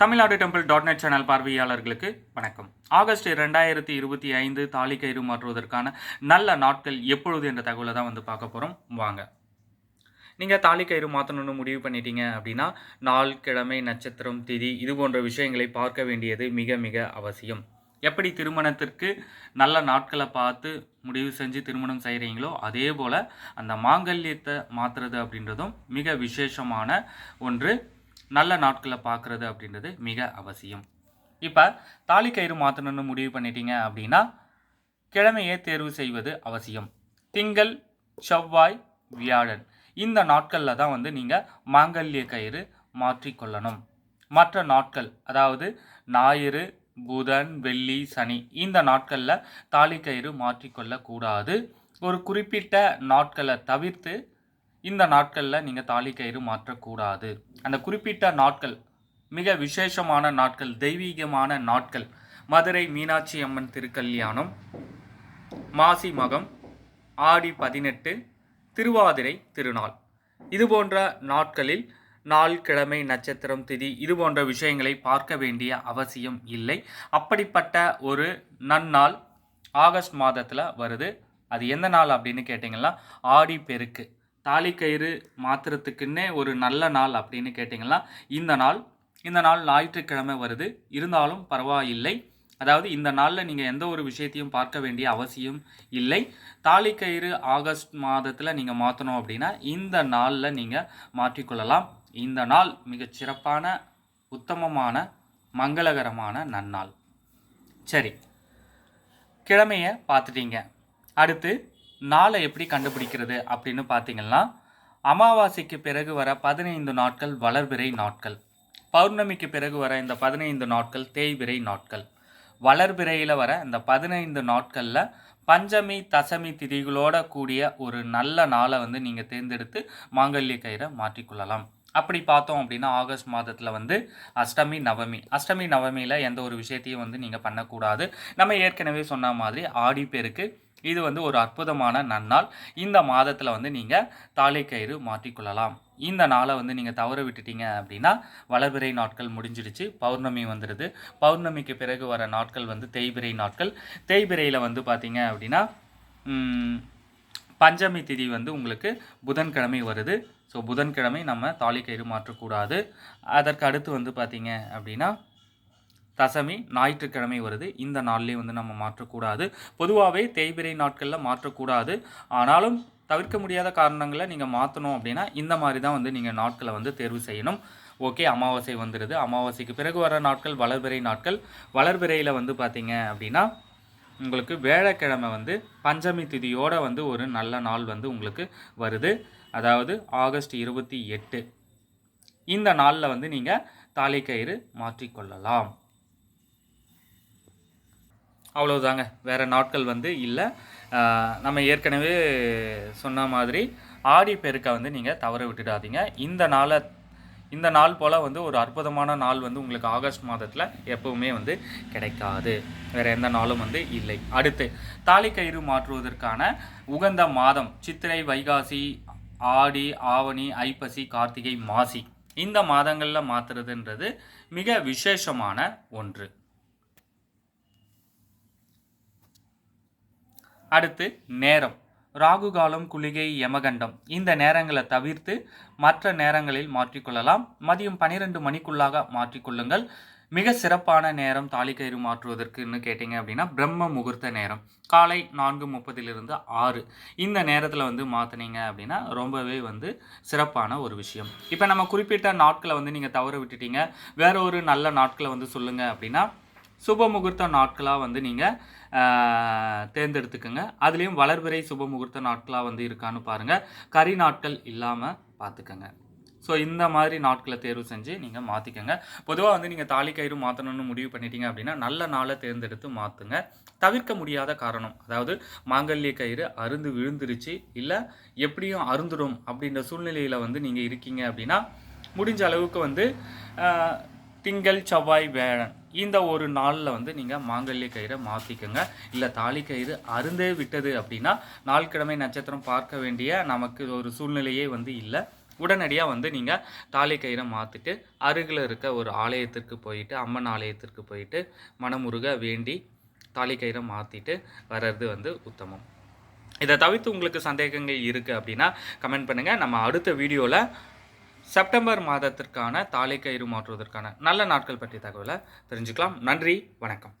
Tamil Nadu temple dot net channel பார்வையாளர்களுக்கு வணக்கம். August ரெண்டாயிரத்தி இருபத்தி ஐந்து தாலி கயிறு மாற்றுவதற்கான நல்ல நாட்கள் எப்பொழுது என்ற தகவலை தான் வந்து பார்க்க போகிறோம் வாங்க. நீங்கள் தாலி கயிறு மாற்றணும்னு முடிவு பண்ணிட்டீங்க அப்படின்னா நாள் கிழமை நட்சத்திரம் திதி இது போன்ற விஷயங்களை பார்க்க வேண்டியது மிக மிக அவசியம். எப்படி திருமணத்திற்கு நல்ல நாட்களை பார்த்து முடிவு செஞ்சு திருமணம் செய்கிறீங்களோ அதே போல் அந்த மாங்கல்யத்தை மாற்றுறது அப்படின்றதும் மிக விசேஷமான ஒன்று. நல்ல நாட்களை பார்க்குறது அப்படின்றது மிக அவசியம். இப்போ தாலி கயிறு மாற்றணும்னு முடிவு பண்ணிட்டீங்க அப்படின்னா கிழமையை தேர்வு செய்வது அவசியம். திங்கள் செவ்வாய் வியாழன். இந்த நாட்களில் தான் வந்து நீங்கள் மாங்கல்ய கயிறு மாற்றிக்கொள்ளணும் மற்ற நாட்கள் அதாவது ஞாயிறு புதன் வெள்ளி சனி இந்த நாட்களில் தாலி கயிறு மாற்றிக்கொள்ளக்கூடாது ஒரு குறிப்பிட்ட நாட்களை தவிர்த்து இந்த நாட்களில் நீங்கள் தாலி கயிறு மாற்றக்கூடாது. அந்த குறிப்பிட்ட நாட்கள் மிக விசேஷமான நாட்கள் தெய்வீகமான நாட்கள் மதுரை மீனாட்சி அம்மன் திருக்கல்யாணம் மாசி மகம் ஆடி பதினெட்டு திருவாதிரை திருநாள். இது போன்ற நாட்களில் நாள் கிழமை நட்சத்திரம் திதி இது போன்ற விஷயங்களை பார்க்க வேண்டிய அவசியம் இல்லை. அப்படிப்பட்ட ஒரு நன்னாள் ஆகஸ்ட் மாதத்தில் வருது. அது எந்த நாள் அப்படின்னு கேட்டிங்கன்னா ஆடி பெருக்கு. தாலி கயிறு மாத்துறதுக்குன்னே ஒரு நல்ல நாள் அப்படின்னு கேட்டிங்கன்னா இந்த நாள் இந்த நாள் ஞாயிற்றுக்கிழமை வருது. இருந்தாலும் பரவாயில்லை. அதாவது இந்த நாளில் நீங்கள் எந்த ஒரு விஷயத்தையும் பார்க்க வேண்டிய அவசியம் இல்லை. தாலி கயிறு ஆகஸ்ட் மாதத்தில் நீங்கள் மாற்றணும் அப்படின்னா இந்த நாளில் நீங்கள் மாற்றிக்கொள்ளலாம். இந்த நாள் மிகச் சிறப்பான உத்தமமான மங்களகரமான நன்னாள். சரி. கிழமையை பார்த்துட்டீங்க. அடுத்து நாளை எப்படி கண்டுபிடிக்கிறது அப்படின்னு பார்த்தீங்கன்னா அமாவாசைக்கு பிறகு வர பதினைந்து நாட்கள் வளர்பிறை நாட்கள். பௌர்ணமிக்கு பிறகு வர இந்த பதினைந்து நாட்கள் தேய்பிறை நாட்கள். வளர்பிறையில் வர இந்த பதினைந்து நாட்களில் பஞ்சமி தசமி திதிகளோட கூடிய ஒரு நல்ல நாளை வந்து நீங்கள் தேர்ந்தெடுத்து மாங்கல்ய கயிறை மாற்றிக்கொள்ளலாம் அப்படி பார்த்தோம் அப்படின்னா ஆகஸ்ட் மாதத்தில் வந்து அஷ்டமி நவமி. அஷ்டமி நவமியில் எந்த ஒரு விஷயத்தையும் வந்து நீங்கள் பண்ணக்கூடாது. நம்ம ஏற்கனவே சொன்ன மாதிரி ஆடி பேருக்கு இது வந்து ஒரு அற்புதமான நன்னாள். இந்த மாதத்தில் வந்து நீங்கள் தாலை கயிறு மாற்றிக்கொள்ளலாம். இந்த நாளை வந்து நீங்கள் தவற விட்டுட்டீங்க அப்படின்னா வளர்பிறை நாட்கள் முடிஞ்சிடுச்சு பௌர்ணமி வந்துடுது பௌர்ணமிக்கு பிறகு வர நாட்கள் வந்து தேய்பிறை நாட்கள். தேய்பிறையில் வந்து பார்த்தீங்க அப்படின்னா பஞ்சமி திதி வந்து உங்களுக்கு புதன்கிழமை வருது. ஸோ புதன்கிழமை நம்ம தாலி கயிறு மாற்றக்கூடாது. அதற்கு அடுத்து வந்து பார்த்தீங்க அப்படின்னா தசமி ஞாயிற்றுக்கிழமை வருது. இந்த நாள்லேயும் வந்து நம்ம மாற்றக்கூடாது. பொதுவாகவே தேய்பிறை நாட்களில் மாற்றக்கூடாது. ஆனாலும் தவிர்க்க முடியாத காரணங்களை நீங்கள் மாற்றணும் அப்படின்னா இந்த மாதிரி தான் வந்து நீங்கள் நாட்களை வந்து தேர்வு செய்யணும். ஓகே அமாவாசை வந்துடுது அமாவாசைக்கு பிறகு வர நாட்கள் வளர்பிறை நாட்கள். வளர்பிறையில் வந்து பார்த்தீங்க அப்படின்னா உங்களுக்கு வேழக்கிழமை வந்து பஞ்சமி திதியோட வந்து ஒரு நல்ல நாள் வந்து உங்களுக்கு வருது. அதாவது ஆகஸ்ட் இருபத்தி எட்டு. இந்த நாளில் வந்து நீங்கள் தாலி கயிறு மாற்றிக்கொள்ளலாம். அவ்வளோதாங்க வேறு நாட்கள் வந்து இல்லை. நம்ம ஏற்கனவே சொன்ன மாதிரி ஆடி பெருக்கை வந்து நீங்கள் தவற விட்டுடாதீங்க. இந்த நாளை இந்த நாள் போல் வந்து ஒரு அற்புதமான நாள் வந்து உங்களுக்கு ஆகஸ்ட் மாதத்தில் எப்பவுமே வந்து கிடைக்காது. வேறு எந்த நாளும் வந்து இல்லை. அடுத்து தாலி கயிறு மாற்றுவதற்கான உகந்த மாதம் சித்திரை வைகாசி ஆடி ஆவணி ஐப்பசி கார்த்திகை மாசி. இந்த மாதங்களில் மாற்றுறதுன்றது மிக விசேஷமான ஒன்று. அடுத்து நேரம். ராகு காலம் குளிகை யமகண்டம். இந்த நேரங்களை தவிர்த்து மற்ற நேரங்களில் மாற்றிக்கொள்ளலாம். மதியம் பன்னிரெண்டு மணிக்குள்ளாக மாற்றிக்கொள்ளுங்கள். மிக சிறப்பான நேரம் தாலி கயிறு மாற்றுவதற்குன்னு கேட்டிங்க அப்படின்னா பிரம்ம முகூர்த்த நேரம். காலை நான்கு முப்பதிலிருந்து ஆறு. இந்த நேரத்தில் வந்து மாற்றினீங்க அப்படின்னா ரொம்பவே வந்து சிறப்பான ஒரு விஷயம். இப்போ நம்ம குறிப்பிட்ட நாட்களை வந்து நீங்கள் தவற விட்டுட்டீங்க. வேற ஒரு நல்ல நாட்களை வந்து சொல்லுங்கள் அப்படின்னா சுப முகூர்த்த நாட்களாக வந்து நீங்கள் தேர்ந்தெடுத்துக்கோங்க. அதுலேயும் வளர்பிறை சுப முகூர்த்த நாட்களாக வந்து இருக்கான்னு பாருங்கள் கறி நாட்கள் இல்லாமல் பார்த்துக்கோங்க ஸோ இந்த மாதிரி நாட்களை தேர்வு செஞ்சு நீங்கள் மாற்றிக்கோங்க பொதுவாக வந்து நீங்கள் தாலி கயிறு மாற்றணும்னு முடிவு பண்ணிட்டீங்க அப்படின்னா நல்ல நாளை தேர்ந்தெடுத்து மாற்றுங்க தவிர்க்க முடியாத காரணம் அதாவது மாங்கல்ய கயிறு அருந்து விழுந்துருச்சு இல்லை எப்படியும் அருந்துடும் அப்படின்ற சூழ்நிலையில் வந்து நீங்கள் இருக்கீங்க அப்படின்னா முடிஞ்ச அளவுக்கு வந்து திங்கள் செவ்வாய் வேழன். இந்த ஒரு நாளில் வந்து நீங்கள் மாங்கல்ய கயிறை மாற்றிக்கோங்க இல்லை தாலி கயிறு அருந்தே விட்டது அப்படின்னா நாள் கிழமை நட்சத்திரம் பார்க்க வேண்டிய நமக்கு ஒரு சூழ்நிலையே வந்து இல்லை. உடனடியாக வந்து நீங்கள் தாலி கயிறை மாற்றிட்டு அருகில் இருக்க ஒரு ஆலயத்திற்கு போயிட்டு அம்மன் ஆலயத்திற்கு போயிட்டு மனமுருக வேண்டி தாலி கயிறை மாற்றிட்டு வர்றது வந்து உத்தமம். இதை தவிர்த்து உங்களுக்கு சந்தேகங்கள் இருக்குது அப்படின்னா கமெண்ட் பண்ணுங்கள் நம்ம அடுத்த வீடியோவில் செப்டம்பர் மாதத்திற்கான தாலி கயிறு மாற்றுவதற்கான நல்ல நாட்கள் பற்றிய தகவலை தெரிஞ்சுக்கலாம். நன்றி வணக்கம்.